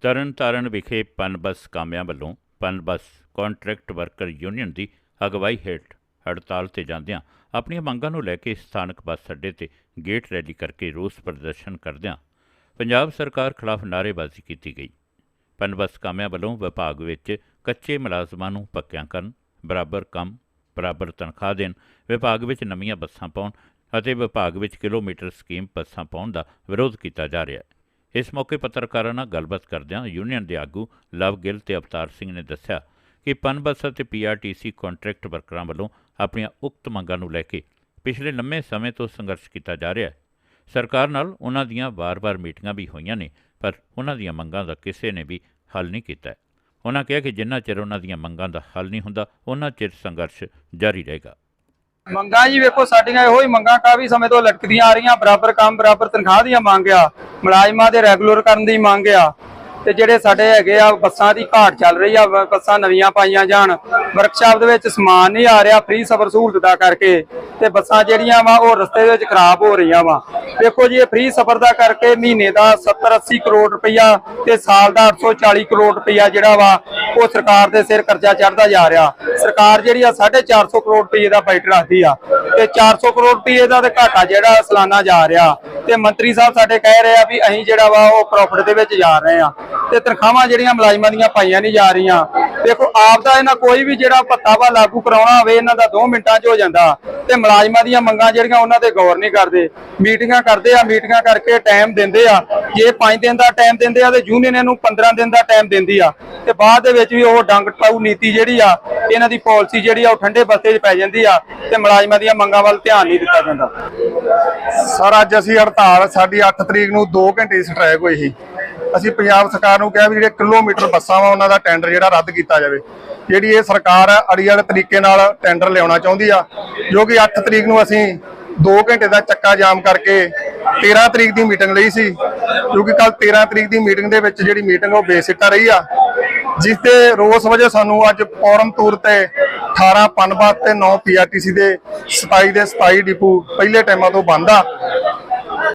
ਤਰਨਤਾਰਨ ਵਿਖੇ ਪਨਬਸ ਕਾਮਿਆਂ ਵੱਲੋਂ ਪਨਬਸ ਕੰਟਰੈਕਟ ਵਰਕਰ ਯੂਨੀਅਨ ਦੀ ਅਗਵਾਈ ਹੇਠ ਹੜਤਾਲ ਤੇ ਜਾਂਦਿਆਂ ਆਪਣੀਆਂ ਮੰਗਾਂ ਨੂੰ ਲੈ ਕੇ ਸਥਾਨਕ ਬੱਸ ਅੱਡੇ ਤੇ ਗੇਟ ਰੈਲੀ ਕਰਕੇ ਰੋਸ ਪ੍ਰਦਰਸ਼ਨ ਕਰਦਿਆਂ ਪੰਜਾਬ ਸਰਕਾਰ ਖਿਲਾਫ ਨਾਅਰੇਬਾਜ਼ੀ ਕੀਤੀ ਗਈ। ਪਨਬਸ ਕਾਮਿਆਂ ਵੱਲੋਂ ਵਿਭਾਗ ਵਿੱਚ ਕੱਚੇ ਮੁਲਾਜ਼ਮਾਂ ਨੂੰ ਪੱਕਿਆਂ ਕਰਨ, ਬਰਾਬਰ ਕੰਮ, ਬਰਾਬਰ ਤਨਖਾਹ ਦੇਣ, ਵਿਭਾਗ ਵਿੱਚ ਨਵੀਆਂ ਬੱਸਾਂ ਪਾਉਣ ਅਤੇ ਵਿਭਾਗ ਵਿੱਚ ਕਿਲੋਮੀਟਰ ਸਕੀਮ ਬੱਸਾਂ ਪਾਉਣ ਦਾ ਵਿਰੋਧ ਕੀਤਾ ਜਾ ਰਿਹਾ ਹੈ। ਇਸ ਮੌਕੇ ਪੱਤਰਕਾਰਾਂ ਨਾਲ ਗੱਲਬਾਤ ਕਰਦਿਆਂ ਯੂਨੀਅਨ ਦੇ ਆਗੂ ਲਵ ਗਿੱਲ ਤੇ ਅਵਤਾਰ ਸਿੰਘ ਨੇ ਦੱਸਿਆ ਕਿ ਪਨਬਸ ਅਤੇ ਪੀਆਰਟੀਸੀ ਕੰਟਰੈਕਟ ਵਰਕਰਾਂ ਵੱਲੋਂ ਆਪਣੀਆਂ ਉਕਤ ਮੰਗਾਂ ਨੂੰ ਲੈ ਕੇ ਪਿਛਲੇ ਲੰਮੇ ਸਮੇਂ ਤੋਂ ਸੰਘਰਸ਼ ਕੀਤਾ ਜਾ ਰਿਹਾ ਹੈ। ਸਰਕਾਰ ਨਾਲ ਉਹਨਾਂ ਦੀਆਂ ਵਾਰ-ਵਾਰ ਮੀਟਿੰਗਾਂ ਵੀ ਹੋਈਆਂ ਨੇ, ਪਰ ਉਹਨਾਂ ਦੀਆਂ ਮੰਗਾਂ ਦਾ ਕਿਸੇ ਨੇ ਵੀ ਹੱਲ ਨਹੀਂ ਕੀਤਾ ਉਹਨਾਂ ਕਿਹਾ ਕਿ ਜਿੰਨਾ ਚਿਰ ਉਹਨਾਂ ਦੀਆਂ ਮੰਗਾਂ ਦਾ ਹੱਲ ਨਹੀਂ ਹੁੰਦਾ, ਉਹਨਾਂ ਚਿਰ ਸੰਘਰਸ਼ ਜਾਰੀ ਰਹੇਗਾ। ਮੰਗਾਂ ਜੀ ਵੇਖੋ, ਸਾਡੀਆਂ ਇਹੋ ਹੀ ਮੰਗਾਂ ਕਾਫੀ ਸਮੇਂ ਤੋਂ ਲਟਕਦੀਆਂ ਆ ਰਹੀਆਂ, ਬਰਾਬਰ ਕੰਮ, ਬਰਾਬਰ ਤਨਖਾਹ ਦੀਆਂ ਮੰਗ ਆ। ਮੁਲਾਜ਼ਮਾਂ ਦੇ ਰੈਗੂਲਰ ਕਰਨ ਦੀ ਮੰਗ ਆ। ਤੇ ਜਿਹੜੇ ਸਾਡੇ ਹੈਗੇ ਆ, ਬੱਸਾਂ ਦੀ ਘਾਟ ਚੱਲ ਰਹੀ ਆ ਬੱਸਾਂ ਨਵੀਆਂ ਪਾਈਆਂ ਜਾਣ। ਵਰਕਸ਼ਾਪ ਦੇ ਵਿੱਚ ਸਮਾਨ ਨਹੀਂ ਆ ਰਿਹਾ ਫ੍ਰੀ ਸਫਰ ਸਹੂਲਤ ਦਾ ਕਰਕੇ। ਤੇ ਬੱਸਾਂ ਜਿਹੜੀਆਂ ਵਾ, ਉਹ ਰਸਤੇ ਦੇ ਵਿੱਚ ਖਰਾਬ ਹੋ ਰਹੀਆਂ ਵਾ। ਦੇਖੋ ਜੀ, ਇਹ ਫ੍ਰੀ ਸਫਰ ਦਾ ਕਰਕੇ ਮਹੀਨੇ ਦਾ 70 80 ਕਰੋੜ ਰੁਪਈਆ ਤੇ ਸਾਲ ਦਾ 840 ਕਰੋੜ ਰੁਪਈਆ ਜਿਹੜਾ ਵਾ, ਉਹ ਸਰਕਾਰ ਦੇ ਸਿਰ ਕਰਜ਼ਾ ਚੜਦਾ ਜਾ ਰਿਹਾ। ਸਰਕਾਰ ਜਿਹੜੀ ਆ 450 ਕਰੋੜ ਰੁਪਏ ਦਾ ਬਜਟ ਰੱਖਦੀ ਆ। ਤੇ 400 ਕਰੋੜ ਰੁਪਏ ਦਾ ਤੇ ਘਾਟਾ ਜਿਹੜਾ ਸਾਲਾਨਾ ਜਾ ਰਿਹਾ। ਤੇ ਮੰਤਰੀ ਸਾਹਿਬ ਸਾਡੇ ਕਹਿ ਰਹੇ ਆ ਵੀ ਅਸੀਂ ਜਿਹੜਾ ਵਾ, ਉਹ ਪ੍ਰੋਫਿਟ ਦੇ ਵਿੱਚ ਜਾ ਰਹੇ ਆ। ਤੇ ਤਨਖਾਹਾਂ ਜਿਹੜੀਆਂ ਮੁਲਾਜ਼ਮਾਂ ਦੀਆਂ ਪਾਈਆਂ ਨਹੀਂ ਜਾ ਰਹੀਆਂ। ਦੇਖੋ ਆਪ ਦਾ ਇਹਨਾਂ ਕੋਈ ਵੀ ਜਿਹੜਾ ਭੱਤਾ ਵਾ ਲਾਗੂ ਕਰਾਉਣਾ ਹੋਵੇ, ਇਹਨਾਂ ਦਾ 2 ਮਿੰਟਾਂ 'ਚ ਹੋ ਜਾਂਦਾ। ਤੇ ਮੁਲਾਜ਼ਮਾਂ ਦੀਆਂ ਮੰਗਾਂ ਜਿਹੜੀਆਂ ਉਹਨਾਂ ਤੇ ਗੌਰ ਨਹੀਂ ਕਰਦੇ। ਮੀਟਿੰਗਾਂ ਕਰਦੇ ਆ, ਮੀਟਿੰਗਾਂ ਕਰਕੇ ਟਾਈਮ ਦਿੰਦੇ ਆ। ਜੇ 5 ਦਿਨ ਦਾ ਟਾਈਮ ਦਿੰਦੇ ਆ, ਤੇ ਯੂਨੀਅਨ ਇਹਨੂੰ 15 ਦਿਨ ਦਾ ਟਾਈਮ ਦਿੰਦੀ ਆ। ਤੇ ਬਾਅਦ ਦੇ ਵਿੱਚ ਵੀ ਉਹ ਡੰਗ ਟਾਊ ਨੀਤੀ ਜਿਹੜੀ ਆ, ਇਹਨਾਂ ਦੀ ਪਾਲਿਸੀ ਜਿਹੜੀ ਆ, ਉਹ ਠੰਡੇ ਬਸਤੇ 'ਚ ਪੈ ਜਾਂਦੀ ਆ। ਤੇ ਮੁਲਾਜ਼ਮਾਂ ਦੀਆਂ ਮੰਗਾਂ ਵੱਲ ਧਿਆਨ ਨਹੀਂ ਦਿੱਤਾ ਜਾਂਦਾ। ਸਰ, ਅੱਜ ਅਸੀਂ ਹੜਤਾਲ, ਸਾਡੀ 8 ਤਰੀਕ ਨੂੰ 2 ਘੰਟੇ ਸਟ੍ਰਾਈਕ ਹੋਈ ਸੀ। ਅਸੀਂ ਪੰਜਾਬ ਸਰਕਾਰ ਨੂੰ ਕਿਹਾ ਵੀ ਜਿਹੜੇ ਕਿਲੋਮੀਟਰ ਬੱਸਾਂ ਵਾ, ਉਹਨਾਂ ਦਾ ਟੈਂਡਰ ਜਿਹੜਾ ਰੱਦ ਕੀਤਾ ਜਾਵੇ। ਜਿਹੜੀ ਇਹ ਸਰਕਾਰ ਅੜੀਅੜ ਤਰੀਕੇ ਨਾਲ ਟੈਂਡਰ ਲਿਆਉਣਾ ਚਾਹੁੰਦੀ ਆ, ਜੋ ਕਿ 8 ਤਰੀਕ ਨੂੰ ਅਸੀਂ 2 ਘੰਟੇ ਦਾ ਚੱਕਾ ਜਾਮ ਕਰਕੇ 13 ਤਰੀਕ ਦੀ ਮੀਟਿੰਗ ਲਈ ਸੀ ਕਿਉਂਕਿ ਕੱਲ 13 ਤਰੀਕ ਦੀ ਮੀਟਿੰਗ ਦੇ ਵਿੱਚ ਜਿਹੜੀ ਮੀਟਿੰਗ ਉਹ ਬੇਸਿੱਟਾ ਰਹੀ ਆ। ਜਿਸ ਦੇ ਰੋਸ ਵਜੇ ਸਾਨੂੰ ਅੱਜ ਫੌਰਨ ਤੌਰ ਤੇ 18 ਪਨਬਸ ਤੇ 9 ਪੀਆਰਟੀਸੀ ਦੇ 27 ਦੇ 27 ਡਿਪੂ ਪਹਿਲੇ ਟਾਈਮਾਂ ਤੋਂ ਬੰਦ ਆ।